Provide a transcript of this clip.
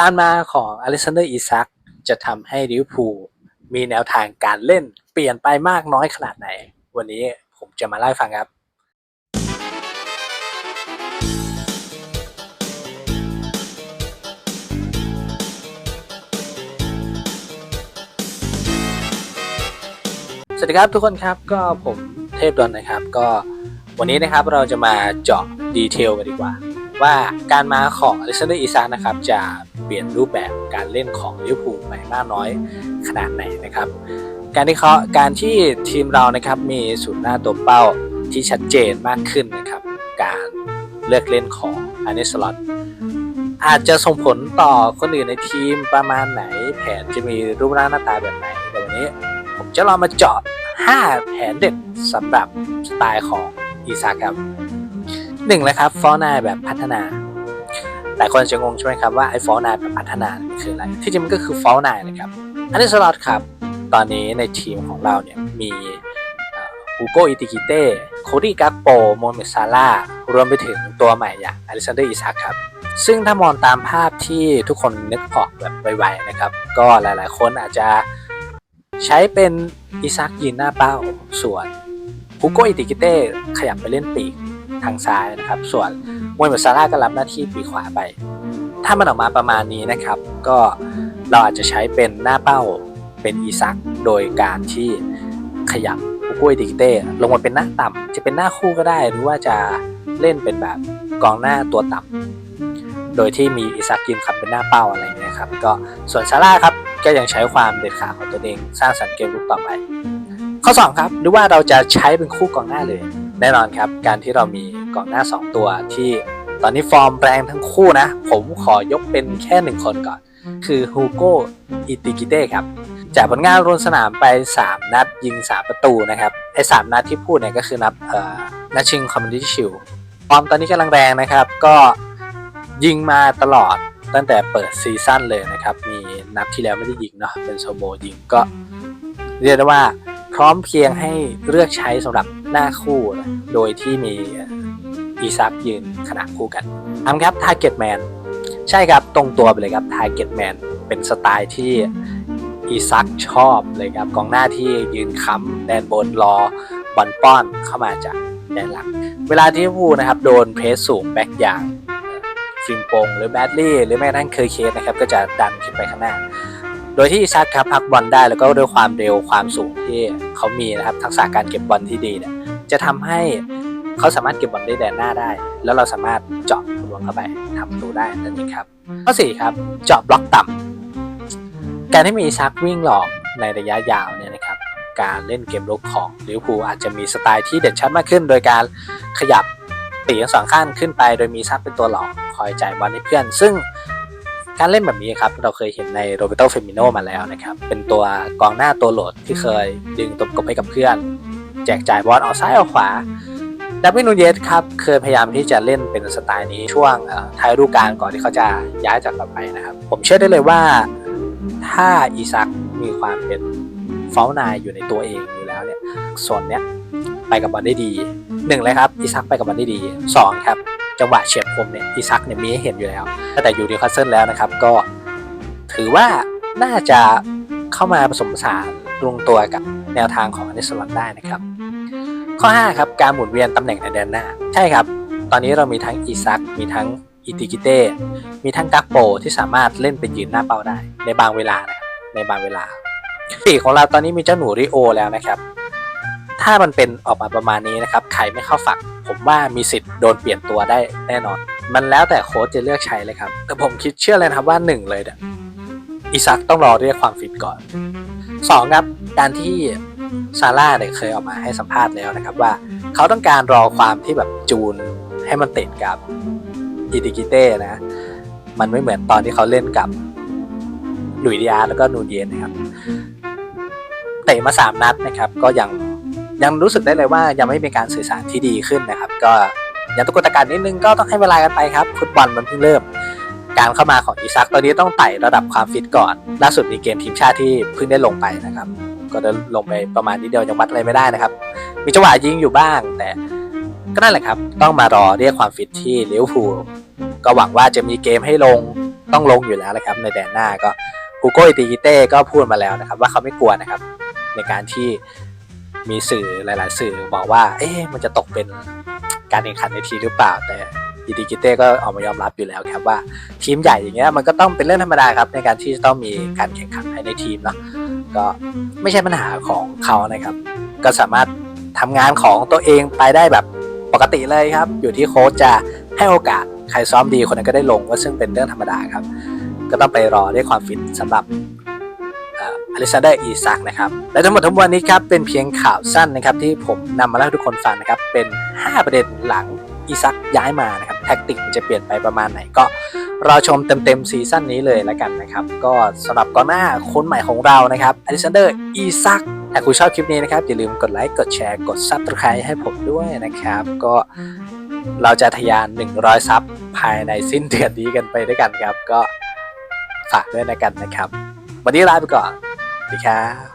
การมาของอเล็กซานเดอร์อิซักจะทำให้ลิเวอร์พูลมีแนวทางการเล่นเปลี่ยนไปมากน้อยขนาดไหน วันนี้ผมจะมาเล่าให้ฟังครับ สวัสดีครับทุกคนครับก็ผมเทพดอนนะครับ ก็วันนี้นะครับเราจะมาเจาะดีเทลกันดีกว่า ว่าการมาของอเล็กซานเดอร์อีซานนะครับจะ เปลี่ยนรูปแบบการเล่นของลิเวอร์พูลไปมากน้อยขนาดไหนนะครับ การที่เขาการที่ทีมเรานะครับมีศูนย์หน้าตัวเป้าที่ชัดเจนมากขึ้นนะครับ การเลือกเล่นของอันเนสลอตอาจจะส่งผลต่อคนอื่นในทีมประมาณไหน แผนจะมีรูปร่างหน้าตาแบบไหนแต่วันนี้ ผมจะลองมาเจาะ 5 แผนเด็ดสำหรับสไตล์ของอีซาครับหนึ่งเลยครับฟอร์นายแบบพัฒนา หลายคนจะงงใช่ไหมครับว่าไอ้ฟอร์นายแบบพัฒนาคืออะไร ที่จริงมันก็คือฟอร์นายนะครับ อันนี้สล็อตครับ ตอนนี้ในทีมของเราเนี่ยมีฮูโกอิติกิเต้โคดี้กักโปโมเมซาร่ารวมไปถึงตัวใหม่อย่างอเล็กซานเดอร์อิซากครับ ซึ่งถ้ามองตามภาพที่ทุกคนนึกออกแบบไวๆนะครับ ก็หลายๆคนอาจจะใช้เป็นอิซักยืนหน้าเป้า ส่วนฮูโกอิติกิเต้ขยับไปเล่นปีกทางซ้ายนะครับ ส่วน มวยเมดซาร่าก็รับหน้าที่ปีขวาไป ถ้ามันออกมาประมาณนี้นะครับ ก็เราอาจจะใช้เป็นหน้าเป้าเป็นอีซัก โดยการที่ขยับฮูโกอิติกิเต้ลงมาเป็นหน้าต่ำจะเป็นหน้าคู่ก็ได้หรือว่าจะเล่นเป็นแบบกองหน้าตัวต่ำโดยที่มีอิซักยืนขับเป็นหน้าเป้าอะไรเงี้ยครับก็ส่วนซาร่าครับก็ยังใช้ความเด็ดขาดของตัวเองสร้างสรรค์เกมลุกต่อไป ข้อ 2 ครับหรือว่าเราจะใช้เป็นคู่กองหน้าเลย แน่นอนครับ การที่เรามี ก่องหน้า 2 ตัวที่ตอนนี้ฟอร์มแรงทั้งคู่นะ ผมขอยกเป็นแค่หนึ่งคนก่อน คือฮูโกอิติกิเต้ครับจากผลงานรวมสนามไป 3 นัดยิง 3 ประตูนะครับไอ้สนัดที่พูดเนี่ยก็คือนับเอ่อนัดชิงคอมมิ n นิตี้ชิลฟอร์มตอนนี้กำลังแรงนะครับ ก็ยิงมาตลอดตั้งแต่เปิดซีซั่นเลยนะครับ มีนัดที่แล้วไม่ได้ยิงเนาะเป็นโซโบยิงก็ เรียกได้ว่าพร้อมเพียงให้เลือกใช้สำหรับหน้าคู่ โดยที่มี อีซักยืนขนาดคู่กันทำครับ Target Man ใช่ครับตรงตัวไปเลยครับ Target Man เป็นสไตล์ที่อีซักชอบเลยครับกองหน้าที่ยืนค้ำแดนบนรอบอลป้อนเข้ามาจากแดนหลัง เวลาที่พูนะครับโดนเพรสสูงแบ็กอย่างฟิมปงหรือแบดลี่หรือแม้กระทั่งเคยเคสนะครับก็จะดันขึ้นไปข้างหน้า โดยที่อิซักครับพักบอลได้แล้วก็ด้วยความเร็วความสูงที่เขามีนะครับทักษะการเก็บบอลที่ดีเนี่ยจะทำให้ เขาสามารถเก็บบอลได้แดนหน้าได้ แล้วเราสามารถเจาะทะลวงเข้าไปทำประตูได้นั่นเองครับข้อสี่ครับเจาะบล็อกต่ำการที่มีอิซักวิ่งหลอกในระยะยาวเนี่ยนะครับการเล่นเกมลุกของลิเวอร์พูลอาจจะมีสไตล์ที่เด่นชัดมากขึ้น โดยการขยับปีกทั้งสองข้างขึ้นไป โดยมีซักเป็นตัวหลอกคอยจ่ายบอลให้เพื่อน ซึ่งการเล่นแบบนี้ครับเราเคยเห็นในโรเบโตเฟมิโนมาแล้วนะครับเป็นตัวกองหน้าตัวโหลดที่เคยดึงตบกบให้กับเพื่อน แจกจ่ายบอลออกซ้ายออกขวา ดับเบิลนูเยสครับเคยพยายามที่จะเล่นเป็นสไตล์นี้ช่วงท้ายฤดูกาลก่อนที่เขาจะย้ายจากเราไปนะครับ ผมเชื่อได้เลยว่าถ้าอีซักมีความเป็นเฟลนายอยู่ในตัวเองอยู่แล้วเนี่ยโซนเนี้ยไปกับบอลได้ดีหนึ่งเลยครับอีซักไปกับบอลได้ดีสองครับจังหวะเฉียบคมเนี่ยอีซักเนี่ยมีให้เห็นอยู่แล้วแต่อยู่นิวคาสเซิลแล้วนะครับ ก็ถือว่าน่าจะเข้ามาผสมผสานลงตัวกับแนวทางของอเนสลันได้นะครับ ข้อ 5 ครับ การหมุนเวียนตำแหน่งในแดนหน้า ใช่ครับ ตอนนี้เรามีทั้งอีซัก มีทั้งอิติกิเต้ มีทั้งกักโปที่สามารถเล่นเป็นยืนหน้าเป้าได้ ในบางเวลานะในบางเวลาปีกของเราตอนนี้มีเจ้าหนูริโอแล้วนะครับ ถ้ามันเป็นออกมาประมาณนี้นะครับใครไม่เข้าฝัก ผมว่ามีสิทธิ์โดนเปลี่ยนตัวได้แน่นอน มันแล้วแต่โค้ชจะเลือกใช้เลยครับ แต่ผมคิดเชื่อเลยนะครับว่าหนึ่งเลยเนี่ยอิซักต้องรอเรียกความฟิตก่อนสองครับ การที่ ซาร่าเนี่ยเคยออกมาให้สัมภาษณ์แล้วนะครับว่าเขาต้องการรอความที่แบบจูนให้มันติดกับอิติกิเต้นะ มันไม่เหมือนตอนที่เขาเล่นกับหลุยดิอาร์แล้วก็นูนเยนนะครับเตะมาสามนัดนะครับ ก็ยังยังรู้สึกได้เลยว่ายังไม่มีการสื่อสารที่ดีขึ้นนะครับ ก็ยังตะกุกตะการนิดนึงก็ต้องให้เวลากันไปครับฟุตบอลมันเพิ่งเริ่ม การเข้ามาของอีซักตอนนี้ต้องไต่ระดับความฟิตก่อน ล่าสุดมีเกมทีมชาติที่เพิ่งได้ลงไปนะครับ ก็ได้ลงไปประมาณนิดเดียวยังวัดอะไรไม่ได้นะครับ มีจังหวะยิงอยู่บ้างแต่ก็นั่นแหละครับ ต้องมารอเรียกความฟิตที่ลิเวอร์พูลก็หวังว่าจะมีเกมให้ลงต้องลงอยู่แล้วแหละครับ ในแดนหน้าก็กูโก้อิติกิเต้ก็พูดมาแล้วนะครับ ว่าเขาไม่กลัวนะครับ ในการที่มีสื่อหลาย ๆ สื่อบอกว่า เอ๊ะมันจะตกเป็นการแข่งขันในทีหรือเปล่า แต่อิติกิเต้ก็ออกมายอมรับอยู่แล้วครับว่าทีมใหญ่อย่างเงี้ยมันก็ต้องเป็นเรื่องธรรมดาครับในการที่จะต้องมีการแข่งขันภายในทีมเนาะ ก็ไม่ใช่ปัญหาของเขานะครับ ก็สามารถทำงานของตัวเองไปได้แบบปกติเลยครับ อยู่ที่โค้ชจะให้โอกาสใครซ้อมดีคนนั้นก็ได้ลงก็ซึ่งเป็นเรื่องธรรมดาครับ ก็ต้องไปรอด้ความฟิตสำหรับอลิซาเดอร์อีซักนะครับ และทั้งหมดทั้งมวลนี้ครับเป็นเพียงข่าวสั้นนะครับที่ผมนำมาเล่าให้ทุกคนฟังนะครับ เป็น 5 ประเด็นหลังอีซักย้ายมานะครับ แท็กติกจะเปลี่ยนไปประมาณไหนก็รอชมเต็มๆซีซั่นนี้เลยแล้วกันนะครับ ก็สำหรับก่องหน้าคนใหม่ของเรานะครับอเลิซานเดอร์อีซักถ้าคุณชอบคลิปนี้นะครับ อย่าลืมกดไลค์กดแชร์กด Subscribe ให้ผมด้วยนะครับ ก็เราจะทะยาน 100 ซับภายในสิ้นเดือนนี้กันไปด้วยกันครับ ก็ฝากด้วยนะกันนะครับ วันนี้ลาไปก่อนสวัสดีครับ